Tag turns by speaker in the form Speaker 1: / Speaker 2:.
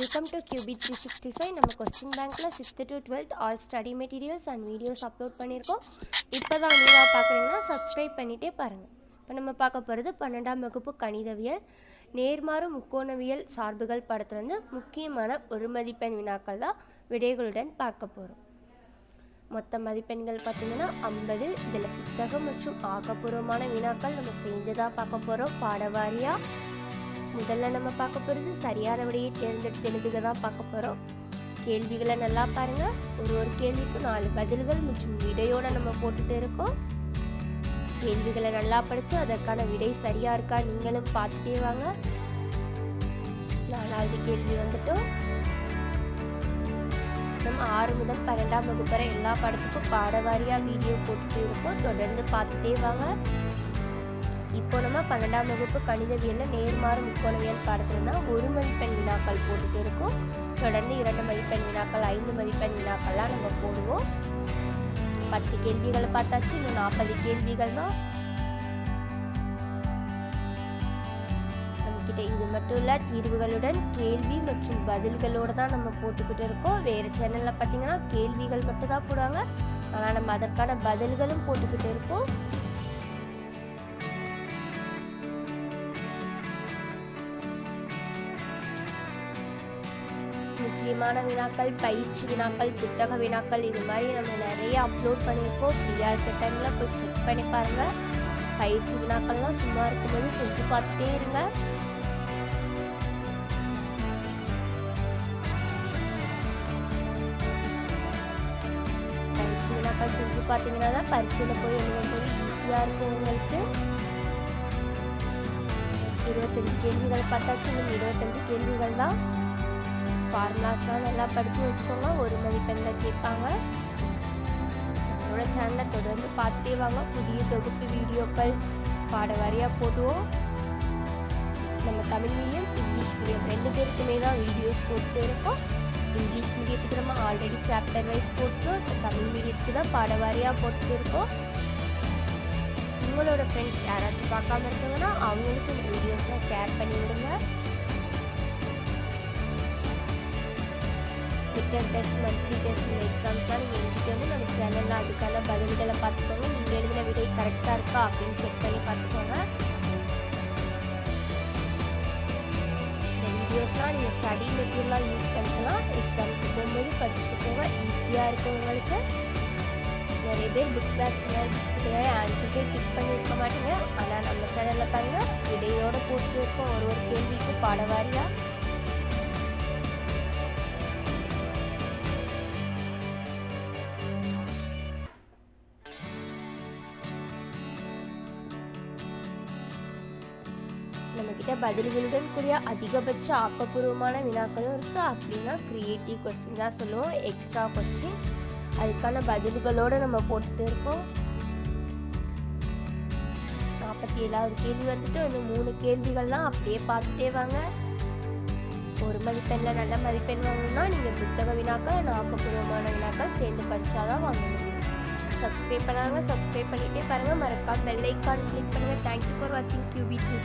Speaker 1: Welcome to QB three sixty five நம்ம question பேங்க்கில் sixth to twelfth all study materials and videos upload பண்ணியிருக்கோம். இப்போ தான் நியூவாக பார்க்குறீங்கன்னா சப்ஸ்கிரைப் பண்ணிகிட்டே பாருங்கள் இப்போ நம்ம பார்க்க போகிறது பன்னெண்டாம் வகுப்பு கணிதவியல். நேர்மாறு முக்கோணவியல் சார்புகள் படத்துலேருந்து முக்கியமான ஒரு மதிப்பெண் வினாக்கள் தான் விடைகளுடன் பார்க்க போகிறோம் மொத்த மதிப்பெண்கள் பார்த்தீங்கன்னா ஐம்பது. இதில் புத்தகம் மற்றும் ஆக்கப்பூர்வமான வினாக்கள் நம்ம சேர்ந்து தான் பார்க்க போகிறோம் பாடவாரியாக முதல்ல நம்ம பார்க்க போகிறது சரியான விடையை தேர்ந்தெடுத்து எழுதுக தான் பார்க்க போகிறோம் கேள்விகளை நல்லா பாருங்கள் ஒரு ஒரு கேள்விக்கும் நாலு பதில்கள் மற்றும் விடையோடு நம்ம போட்டுட்டு இருக்கோம். கேள்விகளை நல்லா படித்து அதற்கான விடை சரியாக இருக்கா நீங்களும் பார்த்துட்டே வாங்க. நாலாவது கேள்வி வந்துட்டோம். நம்ம ஆறு முதல் பன்னெண்டாம் வகுப்பு வரை எல்லா படத்துக்கும் பாடவாரியாக வீடியோ போட்டுட்டு இருக்கோம். தொடர்ந்து பார்த்துட்டே வாங்க. இப்போ நம்ம பன்னெண்டாம் வகுப்பு கணிதவியலில் நேர்மாறு முக்கோணவியல் பாடத்துல தான் ஒரு மதிப்பெண் வினாக்கள் போட்டுட்டு இருக்கோம். தொடர்ந்து இரண்டு மதிப்பெண் வினாக்கள் ஐந்து மதிப்பெண் வினாக்கள்லாம் நம்ம போடுவோம். பத்து கேள்விகளை பார்த்தாச்சு இன்னும் நாற்பது கேள்விகள் தான். நம்மக்கிட்ட இது மட்டும் இல்லை தீர்வுகளுடன் கேள்வி மற்றும் பதில்களோடு தான் நம்ம போட்டுக்கிட்டு இருக்கோம். வேறு சேனலில் பார்த்தீங்கன்னா கேள்விகள் மட்டும் தான் போடுவாங்க. ஆனால் நம்ம அதற்கான பதில்களும் போட்டுக்கிட்டு இருக்கோம். முக்கியமான வினாக்கள் பயிற்சி வினாக்கள் புத்தக வினாக்கள் இது மாதிரி நம்ம நிறைய அப்லோட் பண்ணியிருக்கோம். ஃப்ரீயாக இருக்க டைமில் போய் செக் பண்ணி பாருங்கள் பயிற்சி வினாக்கள்லாம் சும்மா இருக்கும்போது செஞ்சு பார்த்துட்டே இருங்க. பயிற்சி வினாக்கள் செஞ்சு பார்த்தீங்கன்னா தான் பரீட்சையில் போய் எழுதும்போது ஈஸியாக இருக்கும் உங்களுக்கு. இருபத்தஞ்சு கேள்விகள் பார்த்தாச்சு. இன்னும் இருபத்தஞ்சு கேள்விகள் தான். ஃபார்முலாஸ்லாம் நல்லா படித்து வச்சுக்கோங்க. ஒரு மதிப்பெண்ணில் கேட்பாங்க. நம்மளோட சேனலை தொடர்ந்து பார்த்துட்டே வாங்க. புதிய தொகுப்பு வீடியோக்கள் பாட வாரியாக போடுவோம். நம்ம தமிழ் மீடியம் இங்கிலீஷ் மீடியம் ரெண்டு பேருக்குமே தான் வீடியோஸ் போட்டு இருக்கோம். இங்கிலீஷ் மீடியத்துக்கு நம்ம ஆல்ரெடி சாப்டர் வைஸ் போட்டுருக்கோம் இப்போ தமிழ் மீடியத்துக்கு தான் பாட வாரியாக போட்டு இருக்கோம். உங்களோட ஃப்ரெண்ட்ஸ் யாராச்சும் பார்க்காம இருக்காங்கன்னா அவங்களுக்கு இந்த வீடியோஸை ஷேர் பண்ணி விடுங்க ரிட்டன் டெஸ்ட் மந்த்லி டெஸ்ட் எக்ஸாம்ஸ்லாம் நீங்கள் எழுதிட்டு வந்து நம்ம சேனலில் அதுக்கான பதில்களை பார்த்துக்கோங்க. நீங்கள் எழுதின விடை கரெக்டாக இருக்கா அப்படின்னு செக் பண்ணி பார்த்துக்கோங்க. வீடியோஸ்லாம் நீங்கள் ஸ்டடி மெட்டீரியலாக யூஸ் பண்ணிக்கலாம். எக்ஸாமுக்கு போகும்போது படிச்சுட்டு போங்க. ஈஸியாக இருக்கும் உங்களுக்கு. நிறைய பேர் புக் பேக் ஆன்சர்ஸே டிக் பண்ணியிருக்க மாட்டீங்க. ஆனால் நம்ம சேனலில் பாருங்கள் விடையோடு போட்டு இருக்கோம் ஒரு ஒரு கேள்விக்கு பாடவாரியாக நம்மக்கிட்ட பதில்களுடன் கூடிய அதிகபட்ச ஆக்கப்பூர்வமான வினாக்களும் இருக்குது அப்படின்னா க்ரியேட்டிவ் கொஸ்டின் தான் சொல்லுவோம். எக்ஸ்ட்ரா கொஸ்டின் அதுக்கான பதில்களோடு நம்ம போட்டுட்டு இருக்கோம் நாற்பத்தி ஏழாவது கேள்வி வந்துட்டு இன்னும் மூணு கேள்விகள்லாம் அப்படியே பார்த்துட்டே வாங்க. ஒரு மதிப்பெண்ணில் நல்ல மதிப்பெண் வாங்கணும்னா நீங்கள் புத்தக வினாக்கள் ஆக்கப்பூர்வமான வினாக்கள் சேர்ந்து படித்தாதான் வாங்க முடியும். சப்ஸ்கிரைப் பண்ணாங்க சப்ஸ்கிரைப் பண்ணிகிட்டே பாருங்கள் மறக்காம பெல் ஐக்கான் கிளிக் பண்ணுங்கள் தேங்க்யூ ஃபார் வாட்சிங் கியூபி த்ரீ